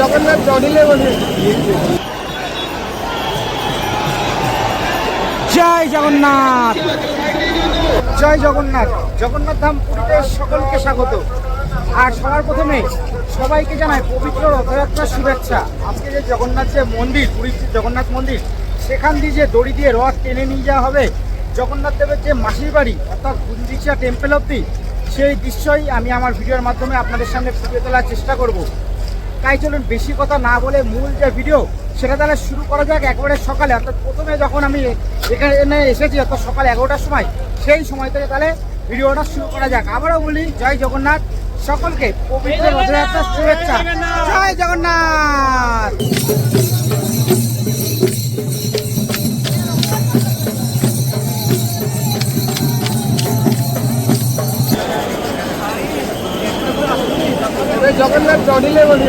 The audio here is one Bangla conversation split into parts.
জগন্নাথ জডিলে বলে। জয় জগন্নাথ। জয় জগন্নাথ। জগন্নাথ ধাম পুরীতে সকলকে স্বাগত। আর সবার প্রথমে সবাইকে জানাই পবিত্র রথযাত্রার শুভেচ্ছা। আজকে যে জগন্নাথ যে মন্দির পুরীর যে জগন্নাথ মন্দির সেখান দিয়ে যে দড়ি দিয়ে রথ টেনে নিয়ে যাওয়া হবে জগন্নাথ দেবের যে মাসির বাড়ি অর্থাৎ গুন্ডিচা টেম্পল অব্দি সেই দৃশ্যই আমি আমার ভিডিওর মাধ্যমে আপনাদের সামনে ফুটিয়ে তোলার চেষ্টা করব। তাই চলুন বেশি কথা না বলে মূল যে ভিডিও সেটা তাহলে শুরু করা যাক একবারে সকালে। অর্থাৎ প্রথমে যখন আমি এখানে এসেছি, অর্থাৎ সকাল এগারোটার সময়, সেই সময় থেকে তাহলে ভিডিওটা শুরু করা যাক। আবারও বলি, জয় জগন্নাথ। সকলকে পবিত্র রথযাত্রার শুভেচ্ছা। জয় জগন্নাথ! জগন্নাথ জডিলে বলে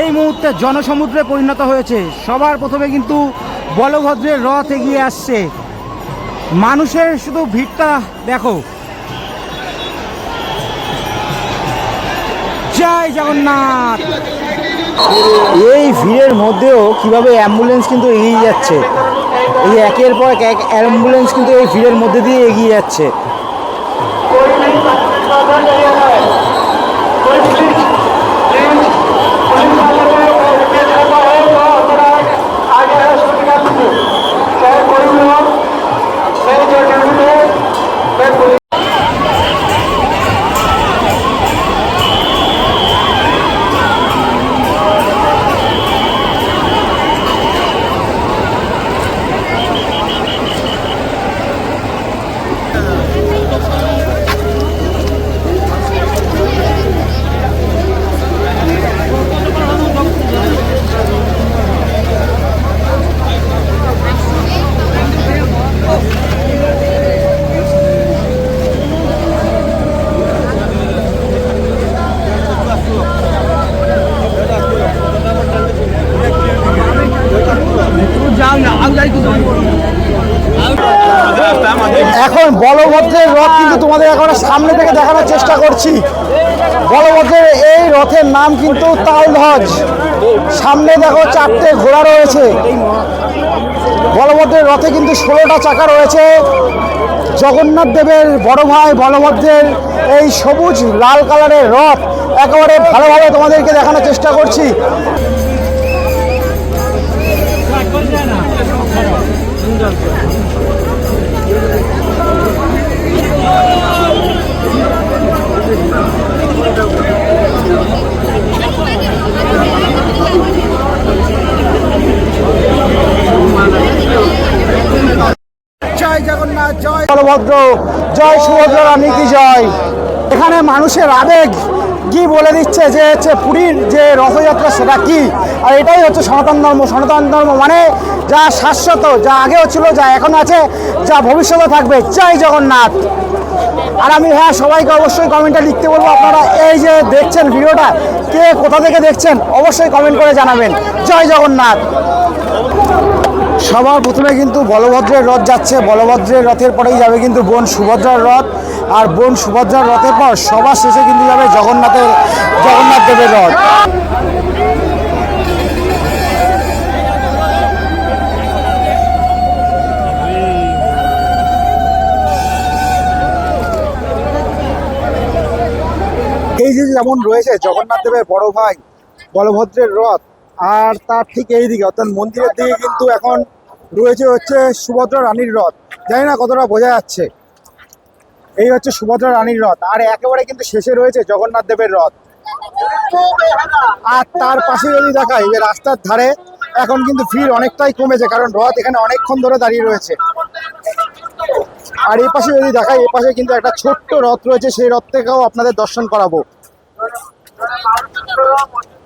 এই মুহূর্তে জনসমুদ্রে পরিণত হয়েছে। সবার প্রথমে কিন্তু বলভদ্রের রথ এগিয়ে আসছে। মানুষের শুধু ভিড়টা দেখো। জয় জগন্নাথ! এই ভিড়ের মধ্যেও কীভাবে অ্যাম্বুলেন্স কিন্তু এগিয়ে যাচ্ছে। এই একের পর এক অ্যাম্বুলেন্স কিন্তু এই ভিড়ের মধ্যে দিয়ে এগিয়ে যাচ্ছে। বলভদ্রের রথ কিন্তু তোমাদের একেবারে সামনে থেকে দেখানোর চেষ্টা করছি। বলভদ্রের এই রথের নাম কিন্তু তালধ্বজ সামনে দেখো চারটে ঘোড়া রয়েছে। বলভদ্রের রথে কিন্তু ষোলোটা চাকা রয়েছে। জগন্নাথ দেবের বড় ভাই বলভদ্রের এই সবুজ লাল কালারের রথ একেবারে ভালোভাবে তোমাদেরকে দেখানোর চেষ্টা করছি। বলভদ্র, জয় সুভদ্র রানী কি জয়। এখানে মানুষের আবেগ কি বলে দিচ্ছে? যে হচ্ছে পুরীর যে রথযাত্রা, সেটা কি? আর এটাই হচ্ছে সনাতন ধর্ম। সনাতন ধর্ম মানে যা শাশ্বত, যা আগেও ছিল, যা এখন আছে, যা ভবিষ্যতে থাকবে। জয় জগন্নাথ। আর আমি হ্যাঁ সবাইকে অবশ্যই কমেন্টে লিখতে বলব, আপনারা এই যে দেখছেন ভিডিওটা, কে কোথা থেকে দেখছেন, অবশ্যই কমেন্ট করে জানাবেন। জয় জগন্নাথ। সবার প্রথমে কিন্তু বলভদ্রের রথ যাচ্ছে। বলভদ্রের রথের পরেই যাবে কিন্তু বোন সুভদ্রার রথ। আর বোন সুভদ্রার রথের পর সবার শেষে কিন্তু যাবে জগন্নাথের, জগন্নাথ দেবের রথ। এই যে যেমন রয়েছে জগন্নাথ দেবের বড় ভাই, বলভদ্রের রথ আর তার ঠিক এই দিকে অর্থাৎ মন্দিরের দিকে কিন্তু এখন রয়েছে হচ্ছে সুভদ্রা রানীর রথ। জানি না কতটা বোঝা যাচ্ছে। এই হচ্ছে সুভদ্রা রানীর রথ। আর একেবারে কিন্তু শেষে রয়েছে জগন্নাথ দেবের রথ। আর তার পাশে যদি দেখাই, যে রাস্তার ধারে এখন কিন্তু ভিড় অনেকটাই কমেছে, কারণ রথ এখানে অনেকক্ষণ ধরে দাঁড়িয়ে রয়েছে। আর এই পাশে যদি দেখাই, এই পাশে কিন্তু একটা ছোট্ট রথ রয়েছে, সেই রথ থেকেও আপনাদের দর্শন করাবো।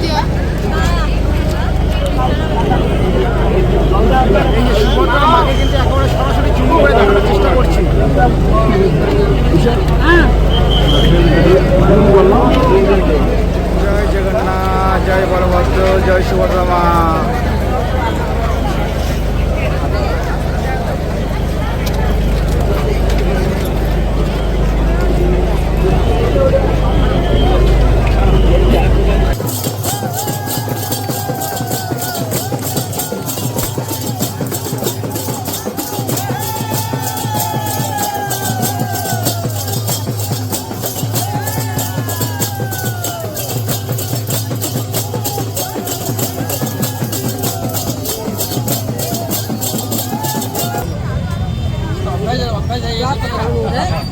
দিও মাকে কিন্তু একেবারে সরাসরি চুমু করে দেখানোর চেষ্টা করছি জয় জগন্নাথ জয় বলভদ্র জয় সুভদ্রা 你